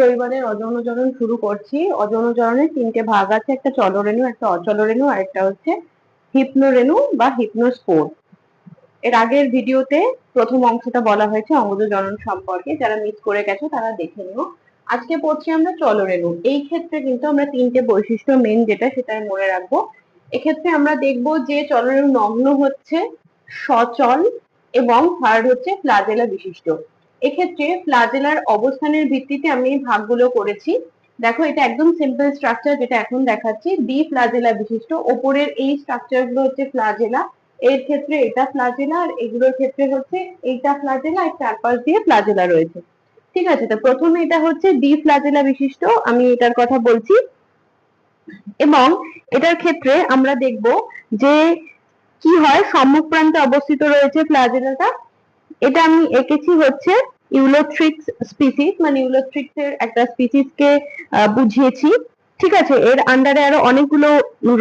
শৈবালের অযৌনচরণ শুরু করছি। অযৌনচরণের তিনটে ভাগ আছে, একটা চলরেণু, একটা অচলরেণু, আর একটা হচ্ছে হিপনোরেণু বা হিপনোস্পোর। এর আগের ভিডিওতে প্রথম অংশটা বলা হয়েছে অঙ্গজ জনন সম্পর্কে। যারা মিস করে গেছো, তারা দেখে নিও। আজকে পড়ছি আমরা চলরেণু। এই ক্ষেত্রে কিন্তু আমরা তিনটে বৈশিষ্ট্য মেন যেটা সেটা মনে রাখব। এক্ষেত্রে আমরা দেখব যে চলরেণু নগ্ন হচ্ছে সচল এবং থার্ড হচ্ছে ফ্লাজেলা বিশিষ্ট। এক্ষেত্রে ফ্লাজেলার অবস্থানের ভিত্তিতে আমি ভাগগুলো করেছি। দেখো, এটা একদম সিম্পল স্ট্রাকচার যেটা এখন দেখাচ্ছি। ডি ফ্লাজেলা বিশিষ্ট। ওপরের এই স্ট্রাকচারগুলো হচ্ছে ফ্লাজেলা এর ক্ষেত্রে এটা ফ্লাজেলা আর এগুলোর ক্ষেত্রে হচ্ছে এইটা ফ্লাজেলা আর চারপাশ দিয়ে ফ্লাজেলা রয়েছে। ঠিক আছে, তো প্রথমে এটা হচ্ছে ডি ফ্লাজেলা বিশিষ্ট, আমি এটার কথা বলছি। এবং এটার ক্ষেত্রে আমরা দেখব যে কি হয়, সম্মুখ প্রান্তে অবস্থিত রয়েছে ফ্লাজেলাটা এটা আমি এঁকেছি হচ্ছে ইউলোথ্রিক্স স্পিসিস মানে ইউলোথ্রিক্স এর একটা স্পিসিস কে বুঝিয়েছি। ঠিক আছে, এর আন্ডারে আরও অনেকগুলো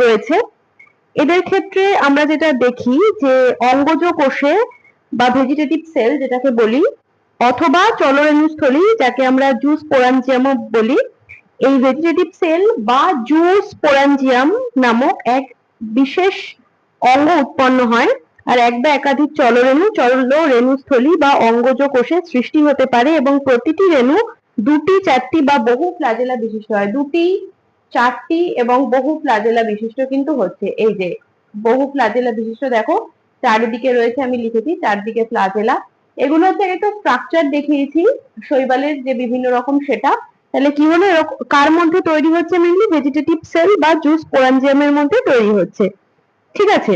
রয়েছে। এদের ক্ষেত্রে আমরা যেটা দেখি যে অঙ্গজ কোষে বা ভেজিটেটিভ সেল যেটাকে বলি, অথবা চলরেণুস্থলী, যাকে আমরা জুস পোরাঞ্জিয়াম বলি, এই ভেজিটেটিভ সেল বা জুস পোরাঞ্জিয়াম নামক এক বিশেষ অঙ্গ উৎপন্ন হয়। আর এক বা একাধিক চলরেণু চল রেণুস্থলী বা অঙ্গজ কোষে সৃষ্টি হতে পারে এবং প্রতিটি রেণু দুটি, চারটি বা বহু ফ্লাজেলা বিশিষ্ট হয়। দুটি, চারটি এবং বহু ফ্লাজেলা বিশিষ্ট কিন্তু হচ্ছে। এই যে বহু ফ্লাজেলা বিশিষ্ট দেখো, চারিদিকে রয়েছে আমি লিখেছি, চারদিকে ফ্লাজেলা। এগুলো হচ্ছে একটা স্ট্রাকচার দেখিয়েছি, শৈবালের যে বিভিন্ন রকম সেটা তাহলে কি হলো? কার মধ্যে তৈরি হচ্ছে মেনলি ভেজিটেটিভ সেল বা জুস পোরাঞ্জিয়ামের মধ্যে তৈরি হচ্ছে। ঠিক আছে?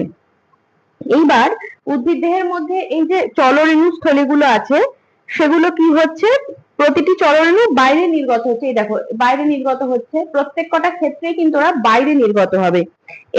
এইবার উদ্ভিদ দেহের মধ্যে এই যে চলরেণু স্থলীগুলো আছে, সেগুলো কি হচ্ছে? প্রতিটি চলরেণু বাইরে নির্গত হচ্ছে। এই দেখো, বাইরে নির্গত হচ্ছে। প্রত্যেক কটা ক্ষেত্রে কিন্তু ওরা বাইরে নির্গত হবে।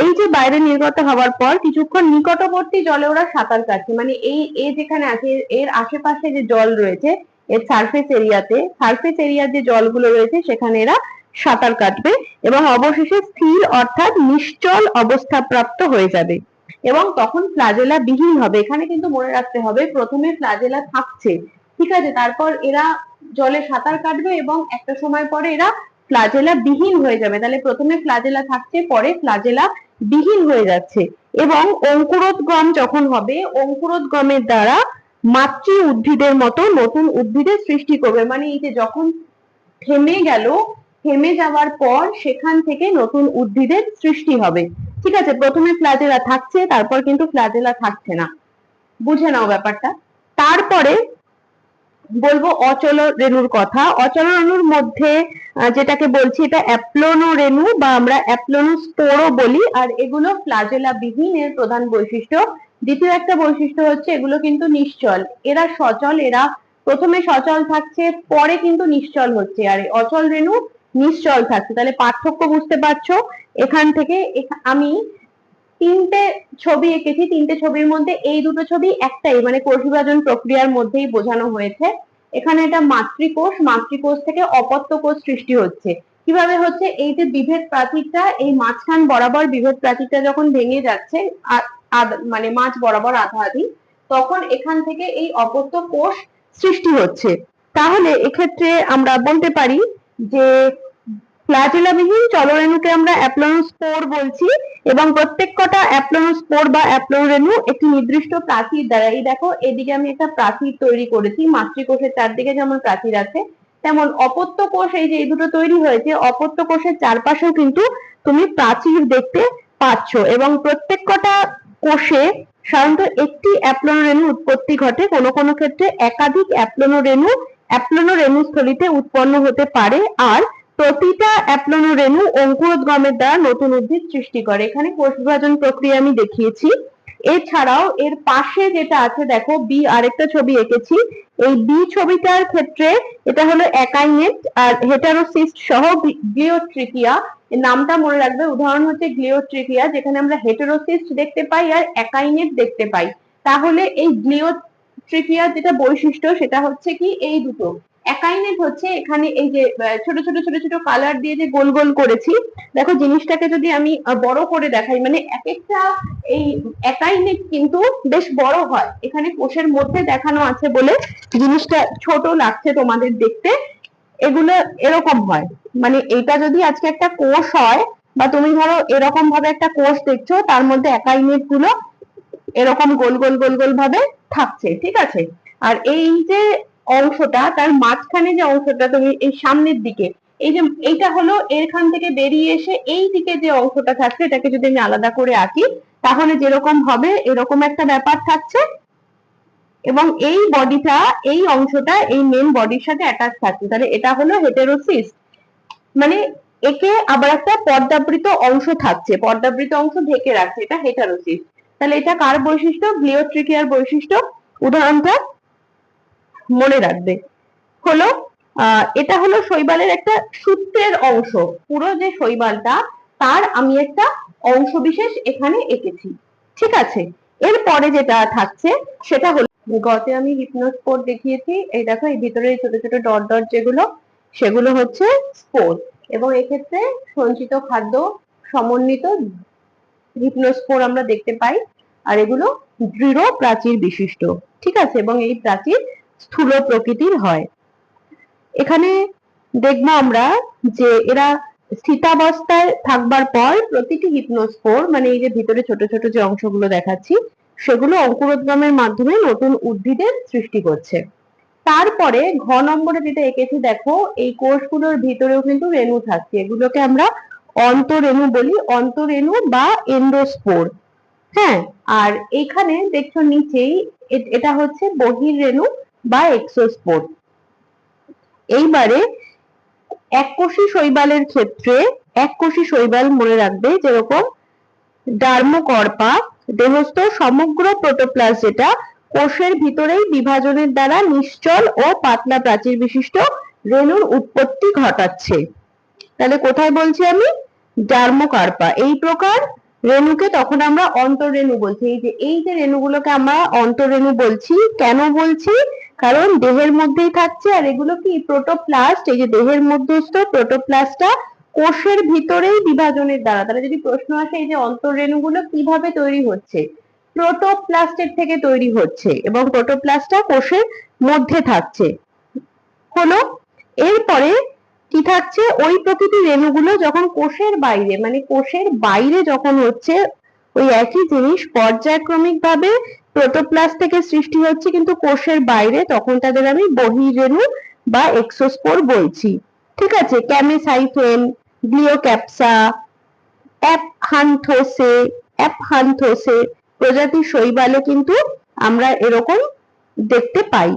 এই যে বাইরে নির্গত হওয়ার পর কিছুক্ষণ নিকটবর্তী জলে ওরা সাঁতার কাটছে। মানে এই এ যেখানে আছে, এর আশেপাশে যে জল রয়েছে, এর সারফেস এরিয়াতে সারফেস এরিয়ার যে জলগুলো রয়েছে, সেখানে এরা সাঁতার কাটবে এবং অবশেষে স্থির অর্থাৎ নিশ্চল অবস্থা প্রাপ্ত হয়ে যাবে। এবং তখন ফ্লাজেলা বিহীন হবে। এখানে কিন্তু মনে রাখতে হবে, প্রথমে ফ্লাজেলা থাকছে, ঠিক আছে? তারপর এরা জলে সাঁতার কাটবে এবং একটা সময় পরে এরা ফ্লাজেলা বিহীন হয়ে যাবে। তাহলে প্রথমে ফ্লাজেলা থাকছে, পরে ফ্লাজেলা বিহীন হয়ে যাচ্ছে। এবং অঙ্কুরোদ্গম যখন হবে, অঙ্কুরোদ্গমের দ্বারা মাতৃ উদ্ভিদের মতো নতুন উদ্ভিদের সৃষ্টি করবে। মানে এই যে যখন থেমে গেল, থেমে যাওয়ার পর সেখান থেকে নতুন উদ্ভিদের সৃষ্টি হবে। ঠিক আছে, প্রথমে ফ্লাজেলা থাকছে, তারপর কিন্তু ফ্লাজেলা থাকছে না। বুঝে নাও ব্যাপারটা। তারপরে বলব অচল রেণুর কথা। অচল রেণুর মধ্যে যেটাকে বলছি, এটা অ্যাপ্লোনো রেণু বা আমরা অ্যাপ্লোনোস্পোরো বলি, আর এগুলো ফ্লাজেলা বিহীন এর প্রধান বৈশিষ্ট্য। দ্বিতীয় একটা বৈশিষ্ট্য হচ্ছে, এগুলো কিন্তু নিশ্চল। এরা সচল, এরা প্রথমে সচল থাকছে, পরে কিন্তু নিশ্চল হচ্ছে। আর অচল রেণু নিশ্চল থাকছে। তাহলে পার্থক্য বুঝতে পারছ? এখান থেকে আমি তিনটে ছবি এঁকেছি, তিনটে ছবির মধ্যে এই দুটো ছবি একটাই মানে কোষ বিভাজন প্রক্রিয়ার মধ্যেই বোঝানো হয়েছে। এখানে এটা মাতৃকোষ মাতৃকোষ থেকে অপত্য কোষ সৃষ্টি হচ্ছে। কীভাবে হচ্ছে? এই যে বিভেদ প্রাচীরটা, এই মাঝখান বরাবর বিভেদ প্রাচীরটা যখন ভেঙে যাচ্ছে মানে মাছ বরাবর আধা আধি তখন এখান থেকে এই অপত্য কোষ সৃষ্টি হচ্ছে। তাহলে এক্ষেত্রে আমরা বলতে পারি যে ফ্ল্যাটিলাবিহীন চলরেণুকে আমরা অ্যাপ্লোনোস্পোর বলছি এবং প্রত্যেক কটা অ্যাপ্লোনোস্পোর বা অ্যাপ্লোরেণু একটি নির্দিষ্ট প্রাচীর দ্বারা, এই দেখো, এদিকে আমি একটা প্রাচীর তৈরি করেছি, মাতৃকোষের চারদিকে যেমন প্রাচীর আছে, তেমন অপত্য কোষ এই যে এই দুটো তৈরি হয়েছে অপত্য কোষের চারপাশেও কিন্তু তুমি প্রাচীর দেখতে পাচ্ছ এবং প্রত্যেক কটা কোষে সাধারণত একটি অ্যাপ্লোনোরেণু উৎপত্তি ঘটে, কোনো কোনো ক্ষেত্রে একাধিক অ্যাপ্লোনোরেণু অ্যাপ্লোনোরেণু স্থলিতে উৎপন্ন হতে পারে, আর প্রতিটা অ্যাপ্লনো রেণু অঙ্কুরোদ্গমের দ্বারা নতুন উদ্ভিদ সৃষ্টি করে। এখানে কোষ বিভাজন প্রক্রিয়া আমি দেখিয়েছি। এছাড়াও এর পাশে যেটা আছে, দেখো বি আরেকটা ছবি এঁকেছি। এই বি ছবিটার ক্ষেত্রে এটা হলো একাইনেট আর হেটারোসিস্ট সহ গ্লিওট্রিকিয়া। নামটা মনে রাখবে, উদাহরণ হচ্ছে গ্লিওট্রিকিয়া, যেখানে আমরা হেটারোসিস্ট দেখতে পাই আর একাইনেট দেখতে পাই। তাহলে এই গ্লিওট্রিকিয়ার যেটা বৈশিষ্ট্য, সেটা হচ্ছে কি, এই দুটো। অ্যাকাইনেট হচ্ছে এখানে এই যে ছোট ছোট ছোট ছোট কালার দিয়ে যে গোল গোল করেছি, দেখো জিনিসটাকে যদি আমি বড় করে দেখাই মানে এক একটা এই অ্যাকাইনেট কিন্তু বেশ বড় হয়। এখানে কোষের মধ্যে দেখানো আছে বলে জিনিসটা ছোট লাগছে তোমাদের দেখতে। এগুলো এরকম হয়। মানে এটা যদি আজকে একটা কোষ হয়, বা তুমি ধরো এরকম ভাবে একটা কোষ দেখছ, তার মধ্যে একাই গুলো এরকম গোল গোল গোল গোল ভাবে থাকছে, ঠিক আছে? আর এই যে অংশটা, তার মাঝখানে যে অংশটা তুমি এই সামনের দিকে, এই যে এইটা হলো এখান থেকে বেরিয়ে এসে এই দিকে যে অংশটা থাকছে, এটাকে যদি আমি আলাদা করে আঁকি, তাহলে যেরকম হবে এরকম একটা ব্যাপার থাকছে। এবং এই বডিটা, এই অংশটা, এই মেন বডির সাথে অ্যাটাচ থাকছে। তাহলে এটা হলো হেটেরোসিস মানে একে আবার একটা পর্দাবৃত অংশ থাকছে, পর্দাবৃত অংশ ঢেকে রাখছে, এটা হেটারোসিস তাহলে এটা কার বৈশিষ্ট্য? গ্লিওট্রিকিয়ার বৈশিষ্ট্য। উদাহরণটা মনে রাখবে। হলো এটা হলো শৈবালের একটা সূত্রের অংশ। পুরো যে শৈবালটা, তার আমি একটা অংশ বিশেষ এখানে এঁকেছি। ঠিক আছে? এরপরে যেটা থাকছে, সেটা হলো, গতে আমি হিপনোস্পোর দেখিয়েছি। এই দেখো, এই ভিতরে ছোট ছোট ডট ডট যেগুলো, সেগুলো হচ্ছে স্পোর এবং এক্ষেত্রে সঞ্চিত খাদ্য সমন্বিত হিপনোস্পোর আমরা দেখতে পাই। আর এগুলো দৃঢ় প্রাচীর বিশিষ্ট। ঠিক আছে? এবং এই প্রাচীর স্থূল প্রকৃতির হয়। এখানে দেখব আমরা যে এরা স্থিতাবস্থায় থাকবার পর প্রতিটি হিপনোস্পোর মানে এই যে ভিতরে ছোট ছোট যে অংশগুলো দেখাচ্ছি, সেগুলো অঙ্কুরোদ্গমের মাধ্যমে নতুন উদ্ভিদের সৃষ্টি করছে। তারপরে ঘ নম্বরে যেটা এঁকেছি, দেখো, এই কোষগুলোর ভিতরেও কিন্তু রেণু থাকছে। এগুলোকে আমরা অন্তরেণু বলি, অন্তরেণু বা এন্ডোস্পোর হ্যাঁ আর এখানে দেখছ নিচেই এটা হচ্ছে বহির্রেণু বা এক্সোস্পোর এইবারে এককোষী শৈবালের ক্ষেত্রে এককোষী শৈবাল মনে রাখবে যেরকম ডার্মোকর্পা, দেহস্থ সমগ্র প্রোটোপ্লাস যেটা কোষের ভিতরেই বিভাজনের দ্বারা নিশ্চল ও পাতলা প্রাচীর বিশিষ্ট রেণুর উৎপত্তি ঘটাচ্ছে। তাহলে কোথায় বলছি আমি? ডার্মোকার্পা। এই প্রকার রেণুকে তখন আমরা অন্তরেণু বলছি। এই যে এই যে রেণুগুলোকে আমরা অন্তরেণু বলছি, কেন বলছি? কারণ দেহের মধ্যেই থাকছে, আর এগুলো কি প্রোটোপ্লাস্ট এই যে দেহের মধ্যস্থ প্রোটোপ্লাস্টটা কোষের ভিতরেই বিভাজনের দ্বারা। তাহলে যদি প্রশ্ন আসে, এই যে অন্তরেণুগুলো কীভাবে তৈরি হচ্ছে? প্রোটোপ্লাস্টের থেকে তৈরি হচ্ছে এবং প্রোটোপ্লাস্টটা কোষের মধ্যে থাকছে। হলো, এরপরে কি থাকছে? ওই প্রকৃতির রেণুগুলো যখন কোষের বাইরে মানে কোষের বাইরে যখন হচ্ছে, ওই একই জিনিস পর্যায়ক্রমিক ভাবে প্রোটোপ্লাস্ট থেকে সৃষ্টি হচ্ছে কিন্তু কোষের বাইরে, তখন তাদের আমি বহিরেণু বা এক্সোস্পোর বলছি। ঠিক আছে? ক্যামেসাইফেন গ্লিওক্যাপসা, অ্যাপহান্থোসে অ্যাপহান্থোসে প্রজাতি শৈবালে কিন্তু আমরা এরকম দেখতে পাই।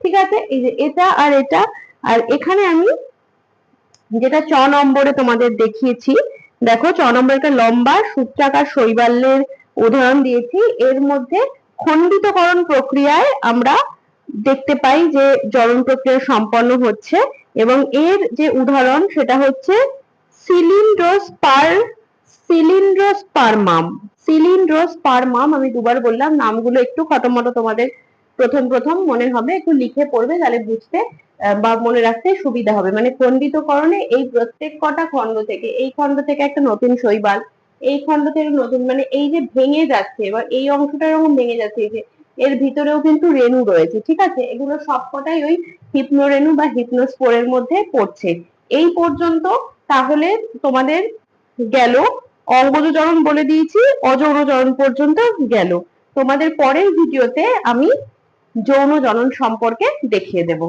ঠিক আছে? এই যে এটা আর এটা, আর এখানে আমি যেটা চ নম্বরে তোমাদের দেখিয়েছি, দেখো চ নম্বর একটা লম্বা সূত্রাকার শৈবালের উদাহরণ দিয়েছি। এর মধ্যে খণ্ডিতকরণ প্রক্রিয়ায় আমরা দেখতে পাই যে জরণ প্রক্রিয়া সম্পন্ন হচ্ছে এবং এর যে উদাহরণ সেটা হচ্ছে সিলিন্ড্রোস্পার সিলিন্ড্রোস্পারমাম সিলিন্ড্রোস্পারমাম আমি দুবার বললাম, নামগুলো একটু খটোমটো তোমাদের প্রথম প্রথম মনে হবে, একটু লিখে পড়বে তাহলে বুঝতে বা মনে রাখতে সুবিধা হবে। মানে খণ্ডিতকরণে এই প্রত্যেক কটা খণ্ড থেকে, এই খণ্ড থেকে একটা নতুন শৈবাল এই খণ্ড থেকে নতুন মানে এই যে ভেঙে যাচ্ছে এবার এই অংশটা এরকম ভেঙে যাচ্ছে যে এর ভিতরেও কিন্তু রেণু রয়েছে, ঠিক আছে? এগুলো সবকটাই ওই হিপনোরেণু বা হিপনোস্পোরের মধ্যে পড়ছে। এই পর্যন্ত তাহলে তোমাদের গেল, অঙ্গজচরণ বলে দিয়েছি অযৌনচরণ পর্যন্ত গেল। তোমাদের পরের ভিডিওতে আমি যৌন জনন সম্পর্কে দেখিয়ে দেব।